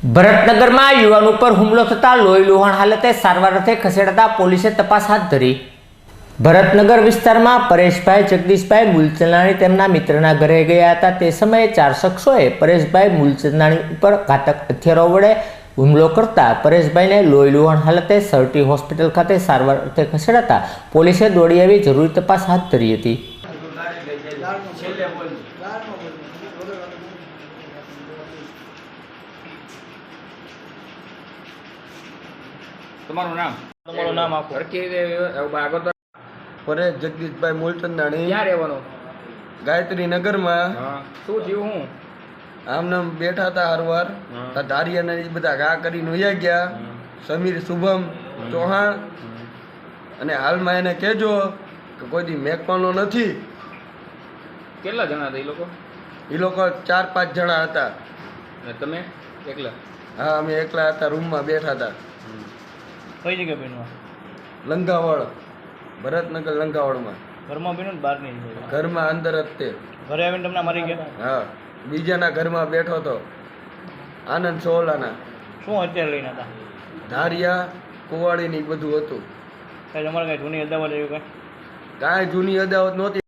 ભરતનગરમાં યુવાન ઉપર હુમલો થતાં લોહી લુહાણ હાલતે સારવાર અર્થે ખસેડાતા પોલીસે તપાસ હાથ ધરી. ભરતનગર વિસ્તારમાં પરેશભાઈ, જગદીશભાઈ મૂલચંદાણી તેમના મિત્રના ઘરે ગયા હતા. તે સમયે ચાર શખ્સોએ પરેશભાઈ મૂલચંદાણી ઉપર ઘાતક હથિયારો વડે હુમલો કરતા પરેશભાઈને લોહી લુહાણ હાલતે સરટી હોસ્પિટલ ખાતે સારવાર અર્થે ખસેડાતા પોલીસે દોડી આવી જરૂરી તપાસ હાથ ધરી હતી. તમારું નામ? તમારું નામ આપો. આગળ પરેશ જગદીશભાઈ મૂલચંદાણી. ક્યાં રહેવાનું? ગાયત્રી નગરમાં હા. શું થયું હું? આમને બેઠા હતા હરવાર. ધારિયાને એ બધા ઘા કરીને વયા ગયા. સમીર શુભમ ચૌહાણ. અને હાલમાં એને કહેજો કે કોઈ દી મેકવાનો નથી. કેટલા જણા હતા એ લોકો? એ લોકો ચાર પાંચ જણા હતા. તમે એકલા? હા અમે એકલા હતા રૂમમાં બેઠા હતા. કઈ જગ્યાએ બન્યું લંગાવળ ભરતનગર લંગાવળમાં ઘરમાં બન્યું ને બહારની ઘરમાં અંદર જ તે. ઘરે આવીને તમને મારી ગયા? હા. બીજાના ઘરમાં બેઠો હતો આનંદ સોલાના શું અત્યારે લઈને હતા? ધારિયા કુવાડીની બધું હતું. કાંઈ તમારે કાંઈ જૂની અદાવત એવું કાંઈ? કાંઈ જૂની અદાવત નહોતી.